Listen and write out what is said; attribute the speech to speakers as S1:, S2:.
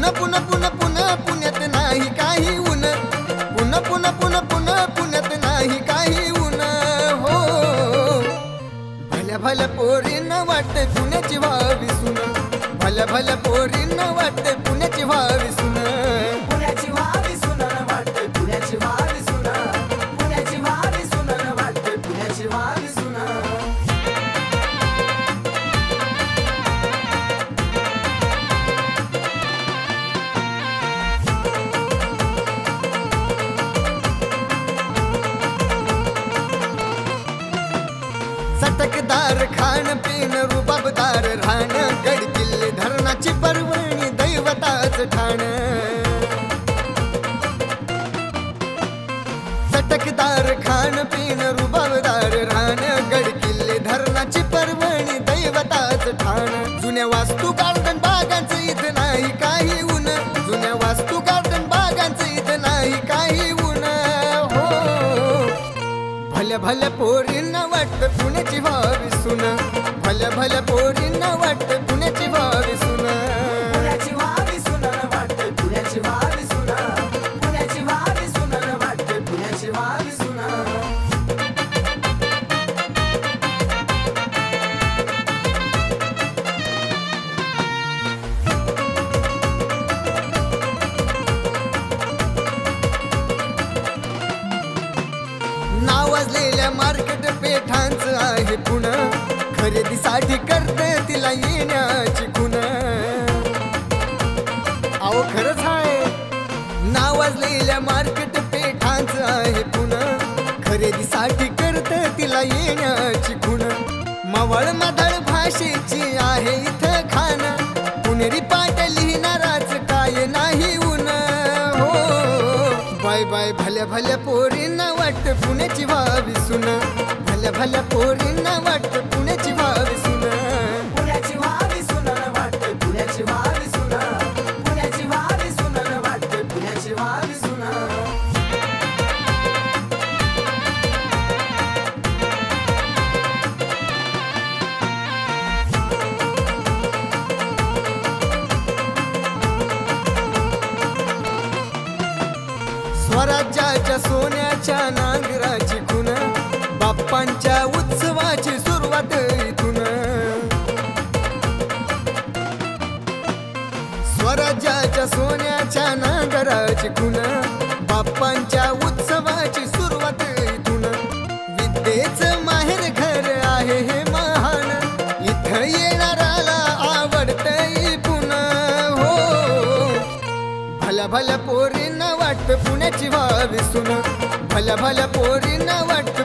S1: पुन्हा पुन्हा पुन्हा पुन्हा पुण्यात नाही काही ऊन. पुन्हा पुन्हा पुन्हा पुन्हा पुण्यात नाही काही ऊन. हो. भल्या भल्या पोरींना वाटते पुण्याची व्हावी सुन. भल्या भल्या पोरींना वाटते पुण्याची व्हावी चटकदार खाण पिण रुबाबदार राहण गड किल्ले धरणाची पर्वणी दैवताच ठाण. चटकदार खाण भल्या भल्या पोरींना वाटत पुण्याची व्हावी सुन भल्या भल्या पोरींना मार्केट पेठांच आहे पुण खरेदीसाठी करते तिला येण्याची खुण अहो खरंच आहे. नावाजलेल्या मार्केट पेठांच आहे पुण खरेदीसाठी करते तिला येण्याची खुण मवळ मदळ भाषेची आहे इथं खान. पुणेरी पाट लिहिणाराच काय नाही ऊन. हो, हो, हो बाय बाय भल्या भल्या पोरींना वाटत
S2: पुणे
S1: स्वराज्याच्या सोन्याच्या नांगराची खुन बाप्पांच्या उत्सवाची सुरुवात इथून. स्वराज्याच्या सोन्याच्या नांगराची खुन बाप्पांच्या उत्सवाची सुरुवात इथून. विद्येच माहेर घर आहे हे महान इथं येणाराला आवडतंय पुन्हा हो. भल्या भल्या पोरींना वाटत पुण्याची व्हावी सुन. भल्या भल्या पोरींना वाटत पुण्याची व्हावी